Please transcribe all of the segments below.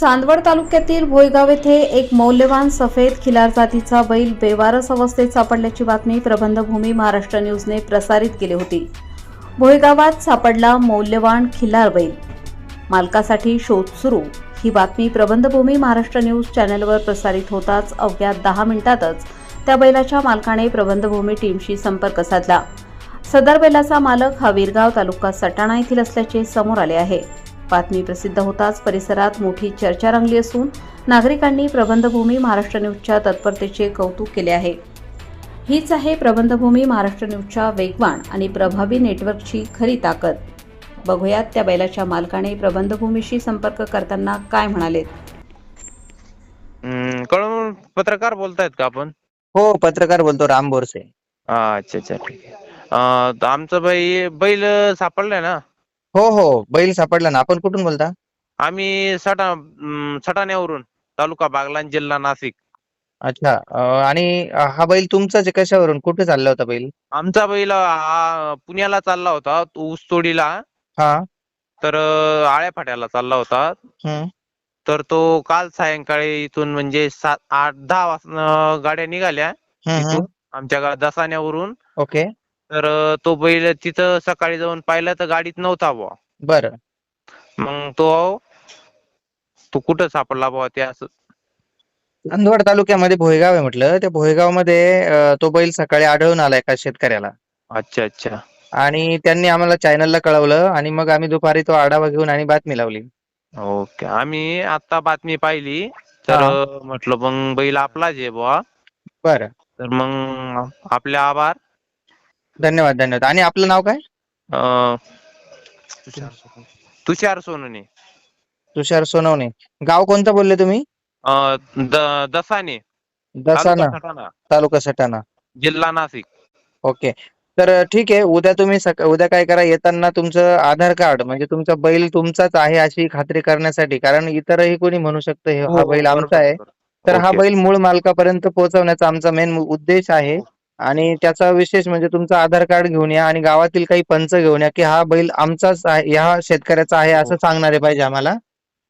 चांदवड तालुक्यातील भोयगाव येथे एक मौल्यवान सफेद खिलार जातीचा बैल बेवारस अवस्थेत सापडल्याची बातमी प्रबंधभूमी महाराष्ट्र न्यूजने प्रसारित केली होती. भोयगावात सापडला मौल्यवान खिलार बैल. मालकासाठी शोध सुरू. ही बातमी प्रबंधभूमी महाराष्ट्र न्यूज चॅनलवर प्रसारित होताच अवघ्या दहा मिनिटातच त्या बैलाच्या मालकाने प्रबंधभूमी टीमशी संपर्क साधला. सदर बैलाचा मालक हा वीरगाव तालुका सटाणा येथील असल्याचे समोर आले आहे. बातमी प्रसिद्ध होताच परिसरात मोठी चर्चा रंगली असून नागरिकांनी प्रबंधभूमी महाराष्ट्र न्यूजच्या तत्परतेचे कौतुक केले आहे. हीच आहे प्रबंधभूमी महाराष्ट्र न्यूजच्या वेगवान आणि प्रभावी नेटवर्कची खरी ताकद. बघूयात त्या बैलाच्या मालकाने प्रबंधभूमीशी संपर्क करताना काय म्हणालेत. हम्म, कळून पत्रकार बोलतायत का आपण? हो पत्रकार बोलतो राम बोरसे. अच्छा अच्छा ठीक आहे. अं, तर आमचं बाई बैल सापडलाय ना? हो हो. बैल सापडला ना. आपण कुठून बोलता? आम्ही सटा अं, सटाण्यावरून तालुका बागलाण जिल्हा नाशिक. अच्छा. अं, आणि अं, हा बैल तुमचाच आहे कशावरून? कुठे चालला होता बैल? आमचा बैल हा पुण्याला चालला होता तो ऊसतोडीला हा. तर अं, आळ्या फाट्याला चालला होता. हम्म. तर तो काल सायंकाळी इथून म्हणजे सात आठ दहा वाजता गाड्या निघाल्या. हम्म, हम्म. इथून आमच्या गा- दसाण्यावरून. ओके. तर तो बैल तिथं सकाळी जाऊन पाहिलं तर गाडीत नव्हता बुवा. बरं. मग तो तो कुठं सापडला बुवा ते असं? चांदवड तालुक्यामध्ये भोयगाव आहे म्हटलं. त्या भोयगावमध्ये तो बैल सकाळी आढळून आला एका शेतकऱ्याला. अच्छा अच्छा. आणि त्यांनी आम्हाला चॅनलला कळवलं आणि मग आम्ही दुपारी तो आढावा घेऊन आणि बातमी लावली. ओके. आम्ही आता बातमी पाहिली. तर म्हटलं मग बैल आपलाच आहे बुवा. बरं. तर मग आपले आभार. धन्यवाद धन्यवाद. आणि आपलं नाव काय? अं, तुषार सोनने तुषार सोनवणे. गाव कोणतं बोलले तुम्ही? अं, द- दसाने दसाना तालुका सटाणा, तालुका सटाणा. जिल्हा नाशिक. ओके. तर ठीक आहे. उद्या तुम्ही सक उद्या काय करा येताना तुमचं आधार कार्ड म्हणजे तुमचा बैल तुमचाच आहे अशी खात्री करण्यासाठी कारण इतरही कोणी म्हणू शकतं हे हा हो, बैल बरोबर, आमचा आहे. तर हा. बैल मूळ मालकापर्यंत पोहोचवण्याचा आमचा मेन उद्देश आहे. आणि त्याचा विशेष म्हणजे तुमचं आधार कार्ड घेऊन या आणि गावातील काही पंच घेऊन या की हा बैल आमचाच आहे ह्या शेतकऱ्याचा आहे असं सांगणारे पाहिजे आम्हाला.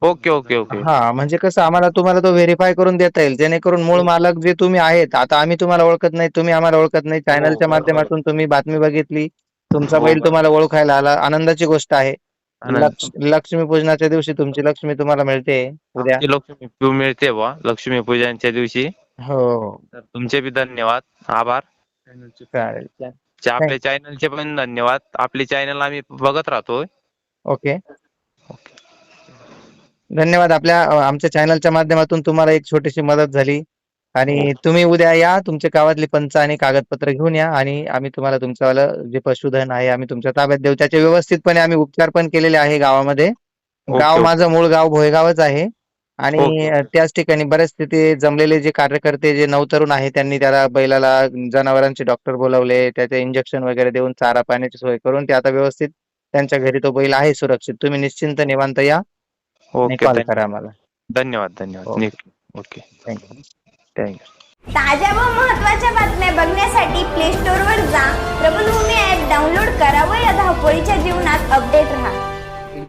Okay okay okay. हा म्हणजे कसं आम्हाला तुम्हाला तो व्हेरीफाय करून देता येईल जेणेकरून मूळ मालक जे तुम्ही आहेत आता आम्ही तुम्हाला ओळखत नाही तुम्ही आम्हाला ओळखत नाही चॅनलच्या बरोबर. माध्यमातून तुम्ही बातमी बघितली तुमचा हो, बैल. तुम्हाला ओळखायला आला आनंदाची गोष्ट आहे. लक्ष लक्ष्मी पूजनाच्या दिवशी तुमची लक्ष्मी तुम्हाला मिळते उद्या. आमची लक्ष्मी मिळते लक्ष्मी पूजनच्या दिवशी. हो. तर तुमचे बी धन्यवाद आभार. चालेल. चे- आपल्या चॅनलचे पण धन्यवाद. आपले चॅनल आम्ही बघत राहतोय. ओके. धन्यवाद. आपल्या अ, आमच्या चॅनलच्या माध्यमातून तुम्हाला एक छोटीशी मदत झाली. आणि तुम्ही उद्या या तुमच्या गावातली पंच आणि कागदपत्र घेऊन या आणि आम्ही तुम्हाला तुमचं जे पशुधन आहे आम्ही तुमच्या ताब्यात देऊ. त्याचे व्यवस्थितपणे आम्ही उपचार पण केलेले आहे गावामध्ये. ओके, गाव ओके. माझं मूळ गाव भोयगावच आहे. आणि ओके. अ, त्याच ठिकाणी बरेच तिथे जमलेले जे कार्यकर्ते जे नवतरुण आहेत त्यांनी त्याला बैलाला जनावरांचे डॉक्टर बोलवले त्याचे इंजेक्शन वगैरे देऊन चारा पाण्याची सोय करून ते आता व्यवस्थित त्यांच्या घरी तो बैल आहे सुरक्षित. तुम्ही निश्चिंत निवांत या आणि ओके कॉल धन्य- करा आम्हाला. धन्यवाद धन्यवाद. Okay. Nick- okay thank you thank you ताज्या व महत्त्वाच्या बातम्या बघण्यासाठी प्ले स्टोअरवर जा. प्रबलभूमी ॲप डाउनलोड करा व या धावपळीच्या जीवनात अपडेट राहा.